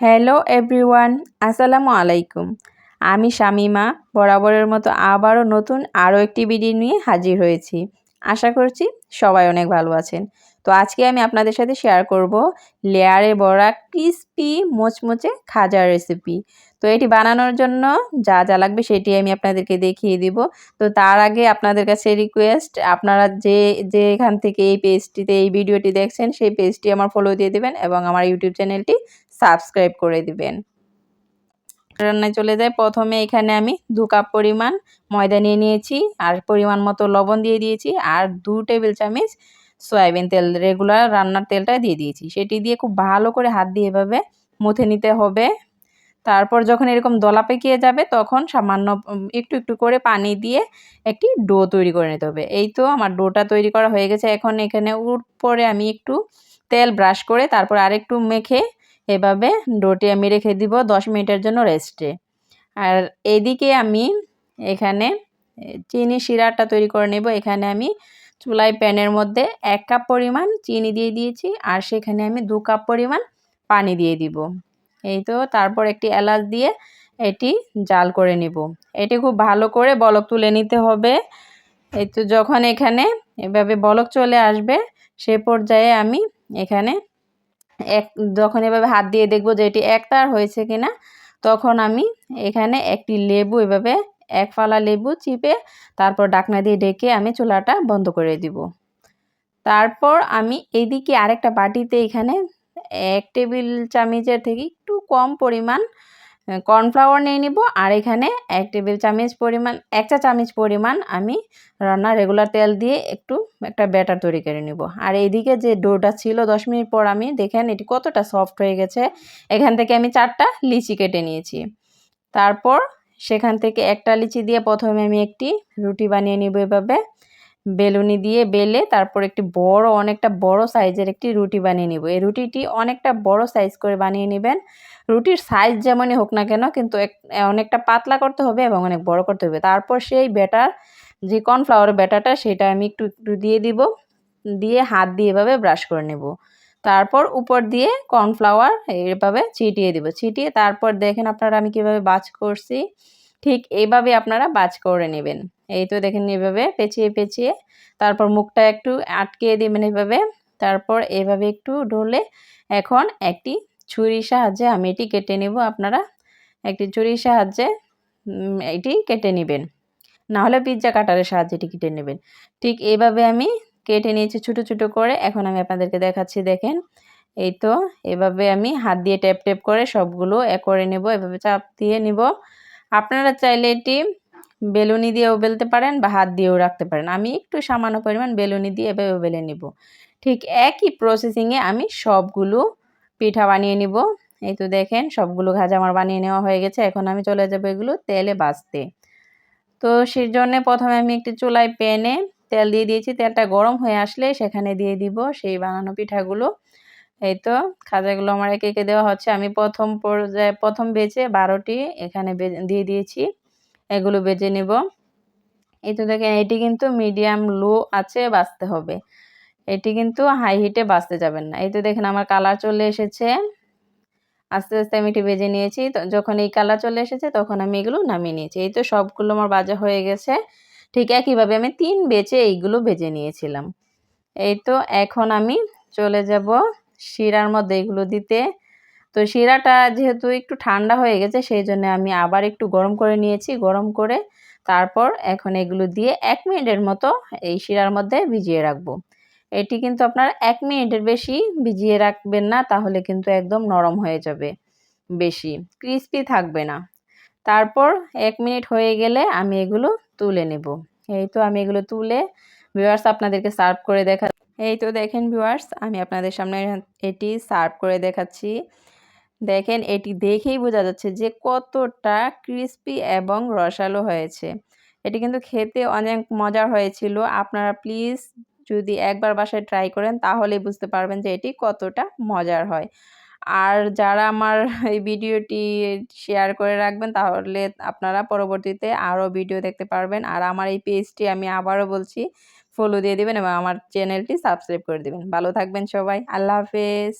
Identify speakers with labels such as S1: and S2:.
S1: Hello everyone আসসালামু আলাইকুম আমি শামিমা, বরাবরের মতো আবারও নতুন আরও একটি ভিডিও নিয়ে হাজির হয়েছি। আশা করছি সবাই অনেক ভালো আছেন। তো আজকে আমি আপনাদের সাথে শেয়ার করব লেয়ারে বড়া ক্রিসপি মোচমোচে খাজার রেসিপি তো এটি বানানোর জন্য যা যা লাগবে সেটি আমি আপনাদেরকে দেখিয়ে দিব। তো তার আগে আপনাদের কাছে রিকোয়েস্ট আপনারা যে যে এখান থেকে এই পেজটিতে এই ভিডিওটি দেখছেন, সেই পেজটি আমার ফলো দিয়ে দেবেন এবং আমার ইউটিউব চ্যানেলটি সাবস্ক্রাইব করে দিবেন। রান্নায় চলে যায়। প্রথমে এখানে আমি দু কাপ পরিমাণ ময়দা নিয়ে নিয়েছি, আর পরিমাণ মতো লবণ দিয়ে দিয়েছি, আর দু টেবিল চামচ সয়াবিন তেল রেগুলার রান্নার তেলটা দিয়ে দিয়েছি। সেটি দিয়ে খুব ভালো করে হাত দিয়ে এভাবে মুথে নিতে হবে। তারপর যখন এরকম দলা পেকিয়ে যাবে, তখন সামান্য একটু একটু করে পানি দিয়ে একটি ডো তৈরি করে নিতে হবে। এই তো আমার ডোটা তৈরি করা হয়ে গেছে। এখন এখানে উপরে আমি একটু তেল ব্রাশ করে তারপর আরেকটু মেখে এভাবে ডোটি আমি রেখে দিব দশ মিনিটের জন্য রেস্টে। আর এদিকে আমি এখানে চিনি শিরাটা তৈরি করে নেব। এখানে আমি চুলাই প্যানের মধ্যে এক কাপ পরিমাণ চিনি দিয়ে দিয়েছি আর সেখানে আমি দু কাপ পরিমাণ পানি দিয়ে দিব। এই তো তারপর একটি এলাচ দিয়ে এটি জাল করে নিব। এটি খুব ভালো করে বলক তুলে নিতে হবে। এই তো যখন এখানে এভাবে বলক চলে আসবে সে পর্যায়ে আমি এখানে এক, যখন এভাবে হাত দিয়ে দেখব যে এটি একতার হয়েছে কিনা তখন আমি এখানে একটি লেবু, এভাবে এক ফালা লেবু চিপে তারপর ডাকনা দিয়ে ডেকে আমি চুলাটা বন্ধ করে দিব। তারপর আমি এইদিকে আরেকটা বাটিতে এখানে এক টেবিল চামিচের থেকে একটু কম পরিমাণ কর্নফ্লাওয়ার নিয়ে নিব আর এখানে এক টেবিল চামচ পরিমাণ, এক চা চামচ পরিমাণ আমি রান্না রেগুলার তেল দিয়ে একটু একটা ব্যাটার তৈরি করে নিব। আর এইদিকে যে ডোটা ছিল দশ মিনিট পর আমি দেখেন এটি কতটা সফট হয়ে গেছে। এখান থেকে আমি চারটা লিচি কেটে নিয়েছি। তারপর সেখান থেকে একটা লিচি দিয়ে প্রথমে আমি একটি রুটি বানিয়ে নিব এভাবে। বেলুনি দিয়ে বেলে তারপর একটি বড়, অনেকটা বড় সাইজের একটি রুটি বানিয়ে নিব। এই রুটিটি অনেকটা বড় সাইজ করে বানিয়ে নেবেন। রুটির সাইজ যেমনই হোক না কেন কিন্তু অনেকটা পাতলা করতে হবে এবং অনেক বড় করতে হবে। তারপর সেই ব্যাটার যে কর্নফ্লাওয়ার ব্যাটারটা সেটা আমি একটু একটু দিয়ে দিব। দিয়ে হাত দিয়ে এভাবে ব্রাশ করে নেব। তারপর উপর দিয়ে কর্নফ্লাওয়ার এভাবে ছিটিয়ে দিব। ছিটিয়ে তারপর দেখেন আপনারা আমি কীভাবে বাজ করছি। ঠিক এইভাবে আপনারা বাজ করে নেবেন। এই তো দেখেন এভাবে পেঁচিয়ে পেঁচিয়ে, তারপর মুখটা একটু আটকে দেবেন এভাবে, তারপর এভাবে একটু ঢলে এখন একটি ছুরির সাহায্যে আমি এটি কেটে নেব আপনারা, একটি ছুরির সাহায্যে এটি কেটে নেবেন। না হলে পিৎজা কাটারের সাহায্যে এটি কেটে নেবেন। ঠিক এইভাবে আমি কেটে নিয়েছি ছোটো ছোটো করে, এখন আমি আপনাদেরকে দেখাচ্ছি দেখেন। এই তো এভাবে আমি হাত দিয়ে ট্যাপ ট্যাপ করে সবগুলো এ করে নেব, এভাবে চাপ দিয়ে নিব। আপনারা চাইলে এটি বেলুনি দিয়েও বেলতে পারেন বা হাত দিয়েও রাখতে পারেন। আমি একটু সামান্য পরিমাণ বেলুনি দিয়ে এভাবে বেলে নিব। ঠিক একই প্রসেসিংয়ে আমি সবগুলো পিঠা বানিয়ে নিব। এই তো দেখেন সবগুলো ভাজা আমার বানিয়ে নেওয়া হয়ে গেছে। এখন আমি চলে যাব এগুলো তেলে বাঁচতে তো সেই জন্যে প্রথমে আমি একটি চুলায় প্যানে তেল দিয়ে দিয়েছি। তেলটা গরম হয়ে আসলে সেখানে দিয়ে দিব সেই বানানো পিঠাগুলো। এই তো খাজাগুলো আমার একে একে দেওয়া হচ্ছে। আমি প্রথম পর্যায়ে, প্রথম বেজে বারোটি এখানে দিয়ে দিয়েছি। এগুলো বেজে নিব। এই তো দেখেন, এটি কিন্তু মিডিয়াম লো আছে, বাঁচতে হবে। এটি কিন্তু হাই হিটে বাঁচতে যাবেন না। এই তো দেখেন, আমার কালার চলে এসেছে। আস্তে আস্তে আমি এটি বেজে নিয়েছি। যখন এই কালার চলে এসেছে, তখন আমি এগুলো নামিয়ে নিয়েছি। এই তো সবগুলো আমার বাজা হয়ে গেছে। ঠিক একইভাবে আমি তিন বেচে এইগুলো বেজে নিয়েছিলাম। এই তো এখন আমি চলে যাব শিরার মধ্যে এগুলো দিতে। তো শিরাটা যেহেতু একটু ঠান্ডা হয়ে গেছে, সেই জন্য আমি আবার একটু গরম করে নিয়েছি। গরম করে তারপর এখন এগুলো দিয়ে এক মিনিটের মতো এই শিরার মধ্যে ভিজিয়ে রাখব। এটি কিন্তু আপনার এক মিনিটের বেশি ভিজিয়ে রাখবেন না, তাহলে কিন্তু একদম নরম হয়ে যাবে বেশি। ক্রিস্পি থাকবে না। তারপর এক মিনিট হয়ে গেলে আমি এগুলো তুলে নেব। এই তো আমি এগুলো তুলে ভিউয়ার্স আপনাদেরকে সার্ভ করে দেখা এই তো দেখেন ভিউয়ার্স আমি আপনাদের সামনে এটি সার্ভ করে দেখাচ্ছি। দেখেন, এটি দেখেই বোঝা যাচ্ছে যে কতটা ক্রিস্পি এবং রসালো হয়েছে। এটি কিন্তু খেতে অনেক মজার হয়েছিল। আপনারা প্লিজ যদি একবার বাসায় ট্রাই করেন, তাহলে বুঝতে পারবেন যে এটি কতটা মজার হয়। আর যারা আমার এই ভিডিওটি শেয়ার করে রাখবেন, তাহলে আপনারা পরবর্তীতে আরও ভিডিও দেখতে পারবেন। আর আমার এই পেজটি আমি আবারও বলছি ফলো দিয়ে দিবেন এবং আমার চ্যানেলটি সাবস্ক্রাইব করে দিবেন। ভালো থাকবেন সবাই। আল্লাহ হাফেজ।